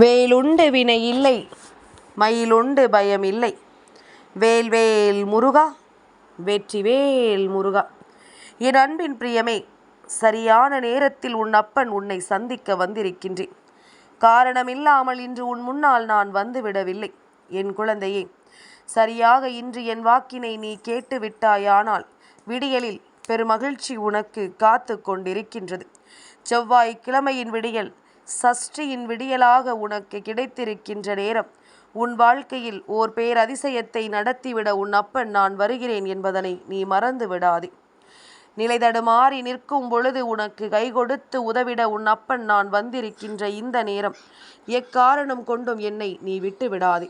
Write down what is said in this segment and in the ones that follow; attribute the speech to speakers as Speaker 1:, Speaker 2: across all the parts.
Speaker 1: வேலுண்டு வினை இல்லை மயிலுண்டு பயம் இல்லை. வேல் வேல் முருகா வெற்றிவேல் முருகா. என் அன்பின் பிரியமே சரியான நேரத்தில் உன் அப்பன் உன்னை சந்திக்க வந்திருக்கின்றேன். காரணமில்லாமல் இன்று உன் முன்னால் நான் வந்துவிடவில்லை என் குழந்தையே சரியாக இன்று என் வாக்கினை நீ கேட்டு விட்டாயானால் விடியலில் பெருமகிழ்ச்சி உனக்கு காத்து கொண்டிருக்கின்றது. செவ்வாய் கிழமையின் விடியல் சஷ்டியின் விடியலாக உனக்கு கிடைத்திருக்கின்ற நேரம். உன் வாழ்க்கையில் ஓர் பேரதிசயத்தை நடத்திவிட உன் அப்பன் நான் வருகிறேன் என்பதனை நீ மறந்து விடாதே. நிலை தடுமாறி நிற்கும் பொழுது உனக்கு கை கொடுத்து உதவிட உன் அப்பன் நான் வந்திருக்கின்ற இந்த நேரம் எக்காரணம் கொண்டும் என்னை நீ விட்டு விடாதே.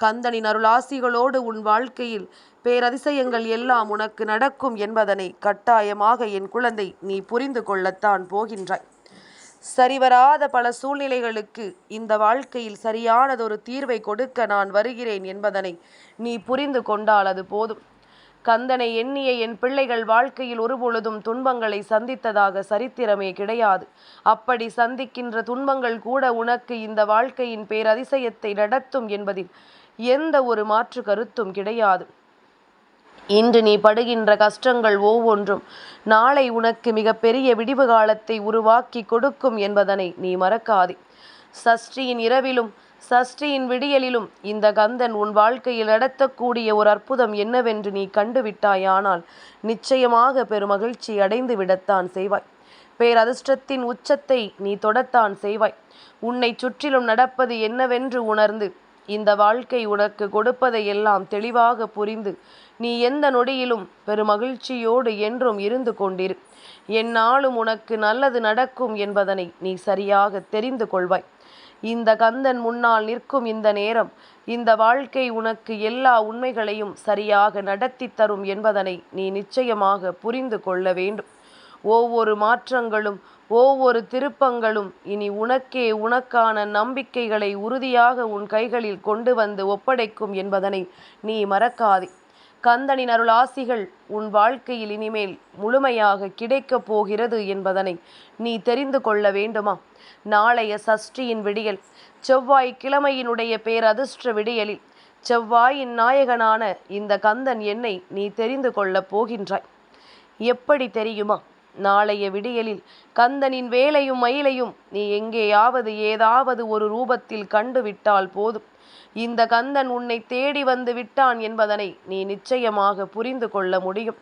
Speaker 1: கந்தனின் அருளாசிகளோடு உன் வாழ்க்கையில் பேரதிசயங்கள் எல்லாம் உனக்கு நடக்கும் என்பதனை கட்டாயமாக என் குழந்தை நீ புரிந்து கொள்ளத்தான் போகின்றாய். சரிவராத பல சூழ்நிலைகளுக்கு இந்த வாழ்க்கையில் சரியானதொரு தீர்வை கொடுக்க நான் வருகிறேன் என்பதனை நீ புரிந்து கொண்டால் அது போதும். கந்தனை எண்ணிய என் பிள்ளைகள் வாழ்க்கையில் ஒருபொழுதும் துன்பங்களை சந்தித்ததாக சரித்திரமே கிடையாது. அப்படி சந்திக்கின்ற துன்பங்கள் கூட உனக்கு இந்த வாழ்க்கையின் பேரதிசயத்தை நடத்தும் என்பதில் எந்த ஒரு மாற்று கருத்தும் கிடையாது. இன்று நீ படுகின்ற கஷ்டங்கள் ஒவ்வொன்றும். நாளை உனக்கு மிகப்பெரிய விடிவு காலத்தை உருவாக்கி கொடுக்கும் என்பதனை நீ மறக்காதே. சஷ்டியின் இரவிலும் சஷ்டியின் விடியலிலும் இந்த கந்தன் உன் வாழ்க்கையில் நடத்தக்கூடிய ஒரு அற்புதம் என்னவென்று நீ கண்டுவிட்டாயானால் நிச்சயமாக பெருமகிழ்ச்சி அடைந்து விடத்தான் செய்வாய். பேரதிர்ஷ்டத்தின் உச்சத்தை நீ தொடத்தான் செய்வாய். உன்னை சுற்றிலும் நடப்பது என்னவென்று உணர்ந்து இந்த வாழ்க்கை உனக்கு கொடுப்பதை எல்லாம் தெளிவாக புரிந்து நீ எந்த நொடியிலும் பெருமகிழ்ச்சியோடு என்றும் இருந்து கொண்டிரு. என்னாலும் உனக்கு நல்லது நடக்கும் என்பதனை நீ சரியாக தெரிந்து கொள்வாய். இந்த கந்தன் முன்னால் நிற்கும் இந்த நேரம் இந்த வாழ்க்கை உனக்கு எல்லா உண்மைகளையும் சரியாக நடத்தி தரும் என்பதனை நீ நிச்சயமாக புரிந்து கொள்ள வேண்டும். ஒவ்வொரு மாற்றங்களும் ஒவ்வொரு திருப்பங்களும் இனி உனக்கே உனக்கான நம்பிக்கைகளை உறுதியாக உன் கைகளில் கொண்டு வந்து ஒப்படைக்கும் என்பதனை நீ மறக்காதே. கந்தனின் அருள் ஆசிகள் உன் வாழ்க்கையில் இனிமேல் முழுமையாக கிடைக்கப் போகிறது என்பதனை நீ தெரிந்து கொள்ள வேண்டுமா? நாளைய சஷ்டியின் விடியல் செவ்வாய் கிழமையினுடைய பேரதிர்ஷ்ட விடியலில் செவ்வாயின் நாயகனான இந்த கந்தன் என்னை நீ தெரிந்து கொள்ளப் போகின்றாய். எப்படி தெரியுமா? நாளைய விடியலில் கந்தனின் வேலையும் மயிலையும் நீ எங்கேயாவது ஏதாவது ஒரு ரூபத்தில் கண்டுவிட்டால் போதும். இந்த கந்தன் உன்னை தேடி வந்து விட்டான் என்பதனை நீ நிச்சயமாக புரிந்து கொள்ள முடியும்.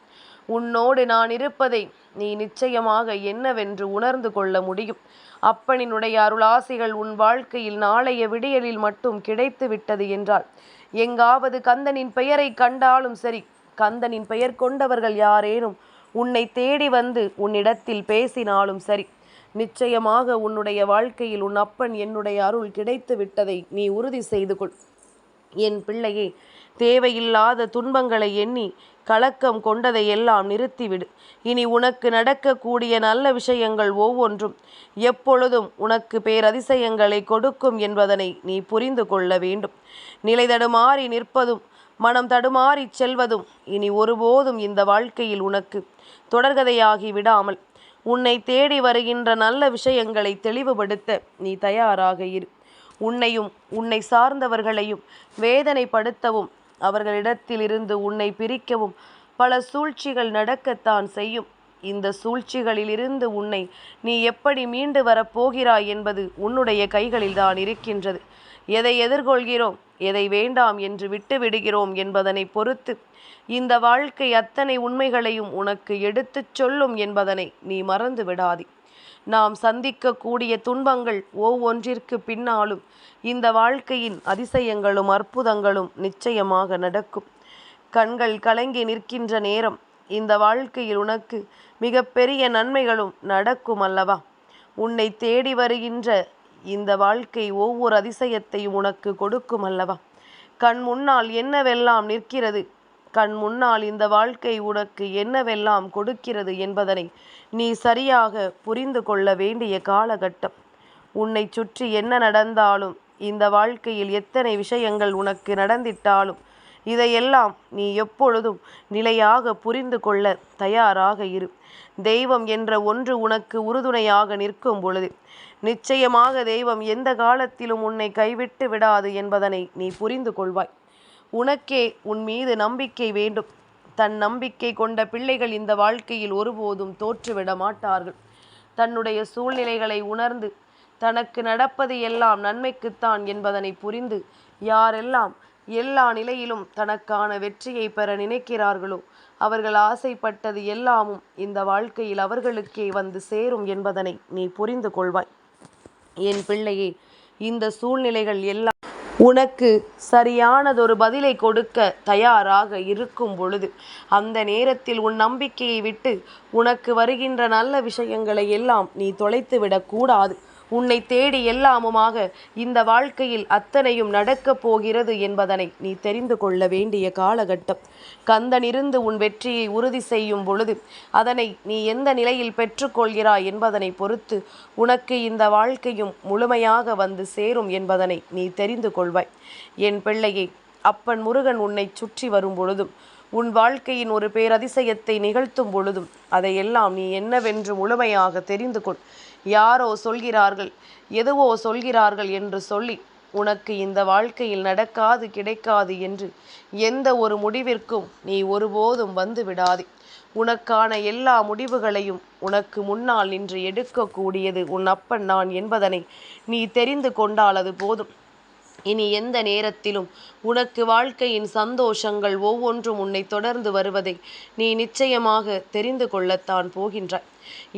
Speaker 1: உன்னோடு நான் இருப்பதை நீ நிச்சயமாக என்னவென்று உணர்ந்து கொள்ள முடியும். அப்பனினுடைய அருளாசிகள் உன் வாழ்க்கையில் நாளைய விடியலில் மட்டும் கிடைத்து விட்டது என்றால் எங்காவது கந்தனின் பெயரை கண்டாலும் சரி கந்தனின் பெயர் கொண்டவர்கள் யாரேனும் உன்னை தேடி வந்து உன்னிடத்தில் பேசினாலும் சரி. நிச்சயமாக உன்னுடைய வாழ்க்கையில் உன் அப்பன் என்னுடைய அருள் கிடைத்து விட்டதை நீ உறுதி செய்து கொள். என் பிள்ளையே தேவையில்லாத துன்பங்களை எண்ணி கலக்கம் கொண்டதை எல்லாம் நிறுத்திவிடு. இனி உனக்கு நடக்கக்கூடிய நல்ல விஷயங்கள் ஒவ்வொன்றும் எப்பொழுதும் உனக்கு பேரதிசயங்களை கொடுக்கும் என்பதனை நீ புரிந்து கொள்ள வேண்டும். நிலைதடுமாறி நிற்பதும் மனம் தடுமாறிச் செல்வதும் இனி ஒருபோதும் இந்த வாழ்க்கையில் உனக்கு தொடர்கதையாகி விடாமல் உன்னை தேடி வருகின்ற நல்ல விஷயங்களை தெளிவுபடுத்த நீ தயாராக இரு. உன்னையும் உன்னை சார்ந்தவர்களையும் வேதனைப்படுத்தவும் அவர்களிடத்திலிருந்து உன்னை பிரிக்கவும் பல சூழ்ச்சிகள் நடக்கத்தான் செய்யும். இந்த சூழ்ச்சிகளிலிருந்து உன்னை நீ எப்படி மீண்டு வரப்போகிறாய் என்பது உன்னுடைய கைகளில்தான் இருக்கின்றது. எதை எதிர்கொள்கிறோம்? எதை வேண்டாம் என்று விட்டு விடுகிறோம் என்பதனை பொறுத்து இந்த வாழ்க்கை அத்தனை உண்மைகளையும் உனக்கு எடுத்துச் சொல்லும் என்பதனை நீ மறந்து விடாதே. நாம் சந்திக்கக்கூடிய துன்பங்கள் ஒவ்வொன்றிற்கு பின்னாலும் இந்த வாழ்க்கையின் அதிசயங்களும் அற்புதங்களும் நிச்சயமாக நடக்கும். கண்கள் கலங்கி நிற்கின்ற நேரம் இந்த வாழ்க்கையில் உனக்கு மிகப்பெரிய நன்மைகளும் நடக்கும் அல்லவா? உன்னை தேடி வருகின்ற இந்த வாழ்க்கை ஒவ்வொரு அதிசயத்தையும் உனக்கு கொடுக்கும் அல்லவா? கண் முன்னால் என்னவெல்லாம் நிற்கிறது? கண் முன்னால் இந்த வாழ்க்கை உனக்கு என்னவெல்லாம் கொடுக்கிறது என்பதனை நீ சரியாக புரிந்து கொள்ள வேண்டிய காலகட்டம். உன்னை சுற்றி என்ன நடந்தாலும் இந்த வாழ்க்கையில் எத்தனை விஷயங்கள் உனக்கு நடந்திட்டாலும் இதையெல்லாம் நீ எப்பொழுதும் நிலையாக புரிந்து கொள்ள தயாராக இரு. தெய்வம் என்ற ஒன்று உனக்கு உறுதுணையாக நிற்கும் பொழுது நிச்சயமாக தெய்வம் எந்த காலத்திலும் உன்னை கைவிட்டு விடாது என்பதனை நீ புரிந்து கொள்வாய். உனக்கே உன் மீது நம்பிக்கை வேண்டும். தன் நம்பிக்கை கொண்ட பிள்ளைகள் இந்த வாழ்க்கையில் ஒருபோதும் தோற்றுவிட மாட்டார்கள். தன்னுடைய சூழ்நிலைகளை உணர்ந்து தனக்கு நடப்பது எல்லாம் நன்மைக்குத்தான் என்பதனை புரிந்து யாரெல்லாம் எல்லா நிலையிலும் தனக்கான வெற்றியை பெற நினைக்கிறார்களோ? அவர்கள் ஆசைப்பட்டது எல்லாமும் இந்த வாழ்க்கையில் அவர்களுக்கே வந்து சேரும் என்பதனை நீ புரிந்து கொள்வாய். என் பிள்ளையே இந்த சூழ்நிலைகள் எல்லாம் உனக்கு சரியானதொரு பதிலை கொடுக்க தயாராக இருக்கும் பொழுது அந்த நேரத்தில் உன் நம்பிக்கையை விட்டு உனக்கு வருகின்ற நல்ல விஷயங்களை எல்லாம் நீ தொலைத்து விடக்கூடாது உன்னை தேடி எல்லாமுமாக இந்த வாழ்க்கையில் அத்தனையும் நடக்கப் போகிறது என்பதனை நீ தெரிந்து கொள்ள வேண்டிய காலகட்டம். கந்தனிருந்து உன் வெற்றியை உறுதி செய்யும் பொழுது அதனை நீ எந்த நிலையில் பெற்றுக்கொள்கிறாய் என்பதனை பொறுத்து உனக்கு இந்த வாழ்க்கையும் முழுமையாக வந்து சேரும் என்பதனை நீ தெரிந்து கொள்வாய். என் பிள்ளையை அப்பன் முருகன் உன்னை சுற்றி வரும் பொழுதும் உன் வாழ்க்கையின் ஒரு பேரதிசயத்தை நிகழ்த்தும் பொழுதும் அதையெல்லாம் நீ என்னவென்று முழுமையாக தெரிந்து கொள். யாரோ சொல்கிறார்கள் எதுவோ சொல்கிறார்கள் என்று சொல்லி உனக்கு இந்த வாழ்க்கையில் நடக்காது கிடைக்காது என்று எந்த ஒரு முடிவிற்கும் நீ ஒருபோதும் வந்து விடாதே. உனக்கான எல்லா முடிவுகளையும் உனக்கு முன்னால் நின்று எடுக்கக்கூடியது உன் அப்பன் நான் என்பதனை நீ தெரிந்து கொண்டால் அது போதும். இனி எந்த நேரத்திலும் உனக்கு வாழ்க்கையின் சந்தோஷங்கள் ஒவ்வொன்றும் உன்னை தொடர்ந்து வருவதை நீ நிச்சயமாக தெரிந்து கொள்ளத்தான் போகின்றாய்.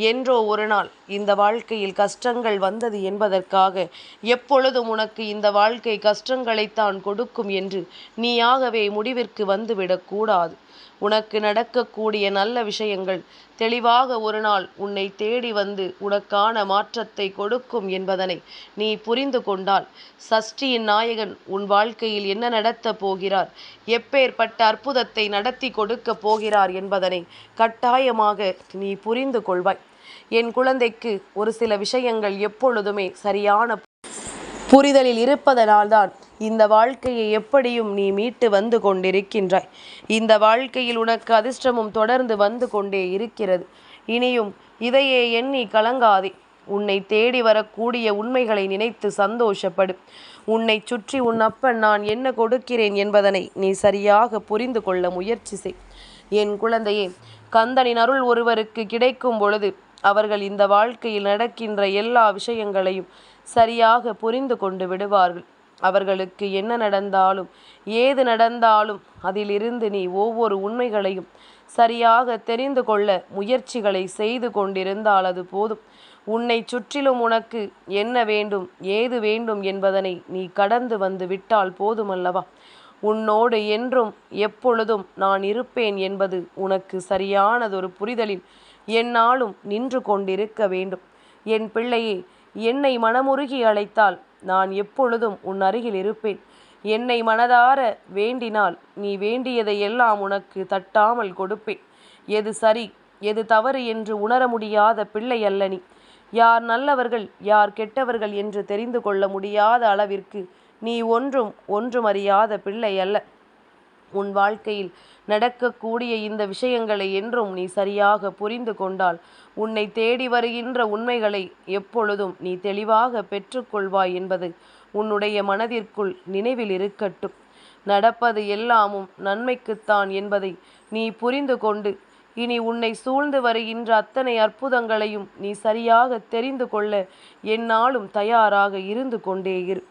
Speaker 1: என்றோ ஒரு நாள் இந்த வாழ்க்கையில் கஷ்டங்கள் வந்தது என்பதற்காக எப்பொழுதும் உனக்கு இந்த வாழ்க்கை கஷ்டங்களைத்தான் கொடுக்கும் என்று நீயாகவே முடிவிற்கு வந்துவிடக்கூடாது உனக்கு நடக்கக்கூடிய நல்ல விஷயங்கள் தெளிவாக ஒரு நாள் உன்னை தேடி வந்து உனக்கான மாற்றத்தை கொடுக்கும் என்பதனை நீ புரிந்து கொண்டால் சஷ்டியின் நாயகன் உன் வாழ்க்கையில் என்ன நடத்தப் போகிறார் எப்பேற்பட்ட அற்புதத்தை நடத்தி கொடுக்கப் போகிறார் என்பதனை கட்டாயமாக நீ புரிந்து கொள் கொள்வாய். என் குழந்தைக்கு ஒரு சில விஷயங்கள் எப்பொழுதுமே சரியான புரிதலில் இருப்பதனால்தான் இந்த வாழ்க்கையை எப்படியும் நீ மீட்டு வந்து கொண்டிருக்கின்றாய். இந்த வாழ்க்கையில் உனக்கு அதிர்ஷ்டமும் தொடர்ந்து வந்து கொண்டே இருக்கிறது. இனியும் இதையே எண்ணி கலங்காதே. உன்னை தேடி வரக்கூடிய உண்மைகளை நினைத்து சந்தோஷப்படு. உன்னை சுற்றி உன் அப்பன் நான் என்ன கொடுக்கிறேன் என்பதனை நீ சரியாக புரிந்து கொள்ள முயற்சி செய். என் குழந்தையே கந்தனின் அருள் ஒருவருக்கு கிடைக்கும் பொழுது அவர்கள் இந்த வாழ்க்கையில் நடக்கின்ற எல்லா விஷயங்களையும் சரியாக புரிந்து கொண்டு விடுவார்கள். அவர்களுக்கு என்ன நடந்தாலும் ஏது நடந்தாலும் அதிலிருந்து நீ ஒவ்வொரு உண்மைகளையும் சரியாக தெரிந்து கொள்ள முயற்சிகளை செய்து கொண்டிருந்தால் அது போதும். உன்னை சுற்றிலும் உனக்கு என்ன வேண்டும் ஏது வேண்டும் என்பதனை நீ கடந்து வந்து விட்டால் போதுமல்லவா? உன்னோடு என்றும் எப்பொழுதும் நான் இருப்பேன் என்பது உனக்கு சரியானதொரு புரிதலில் என்னாலும் நின்று கொண்டிருக்க வேண்டும். என் பிள்ளையே என்னை மனமுருகி அழைத்தால் நான் எப்பொழுதும் உன் அருகில் இருப்பேன். என்னை மனதார வேண்டினால் நீ வேண்டியதை எல்லாம் உனக்கு தட்டாமல் கொடுப்பேன். எது சரி எது தவறு என்று உணர முடியாத பிள்ளை அல்ல நீ. யார் நல்லவர்கள் யார் கெட்டவர்கள் என்று தெரிந்து கொள்ள முடியாத அளவிற்கு நீ ஒன்றும் ஒன்றும் அறியாத பிள்ளை அல்ல. உன் வாழ்க்கையில் நடக்கக்கூடிய இந்த விஷயங்களை என்றும் நீ சரியாக புரிந்து கொண்டால் உன்னை தேடி வருகின்ற உண்மைகளை எப்பொழுதும் நீ தெளிவாக பெற்றுக்கொள்வாய் என்பது உன்னுடைய மனதிற்குள் நினைவில் இருக்கட்டும். நடப்பது எல்லாமும் நன்மைக்குத்தான் என்பதை நீ புரிந்து கொண்டு இனி உன்னை சூழ்ந்து வருகின்ற அத்தனை அற்புதங்களையும் நீ சரியாக தெரிந்து கொள்ள என்னாலும் தயாராக இருந்து கொண்டே இரு.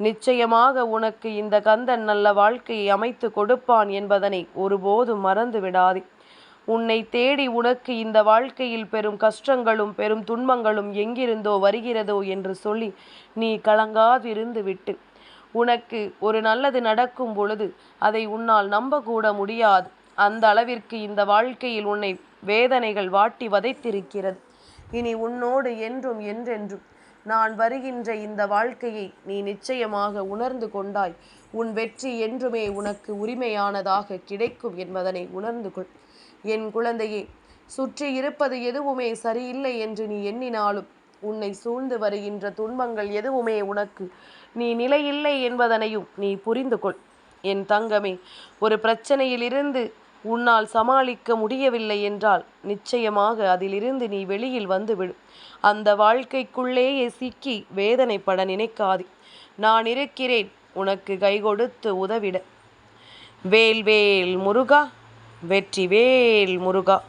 Speaker 1: நிச்சயமாக உனக்கு இந்த கந்தன் நல்ல வாழ்க்கையை அமைத்து கொடுப்பான் என்பதனை ஒருபோதும் மறந்து விடாதே. உன்னை தேடி உனக்கு இந்த வாழ்க்கையில் பெரும் கஷ்டங்களும் பெரும் துன்பங்களும் எங்கிருந்தோ வருகிறதோ என்று சொல்லி நீ கலங்காதிருந்து விட்டு. உனக்கு ஒரு நல்லது நடக்கும் பொழுது அதை உன்னால் நம்பக்கூட முடியாது. அந்த அளவிற்கு இந்த வாழ்க்கையில் உன்னை வேதனைகள் வாட்டி வதைத்திருக்கிறது. இனி உன்னோடு என்றும் என்றென்றும் நான் வருகின்ற இந்த வாழ்க்கையை நீ நிச்சயமாக உணர்ந்து கொண்டாய். உன் வெற்றி என்றுமே உனக்கு உரிமையானதாக கிடைக்கும் என்பதனை உணர்ந்து கொள். என் குழந்தையே சுற்றி இருப்பது எதுவுமே சரியில்லை என்று நீ எண்ணினாலும் உன்னை சூழ்ந்து வருகின்ற துன்பங்கள் எதுவுமே உனக்கு நீ நிலையில்லை என்பதனையும் நீ புரிந்து கொள். என் தங்கமே ஒரு பிரச்சனையிலிருந்து உன்னால் சமாளிக்க முடியவில்லை என்றால் நிச்சயமாக அதிலிருந்து நீ வெளியில் வந்துவிடு. அந்த வாழ்க்கைக்குள்ளேயே சிக்கி வேதனைப்பட நினைக்காதே. நான் இருக்கிறேன். உனக்கு கை கொடுத்து உதவிட. வேல் வேல் முருகா. வெற்றி வேல் முருகா.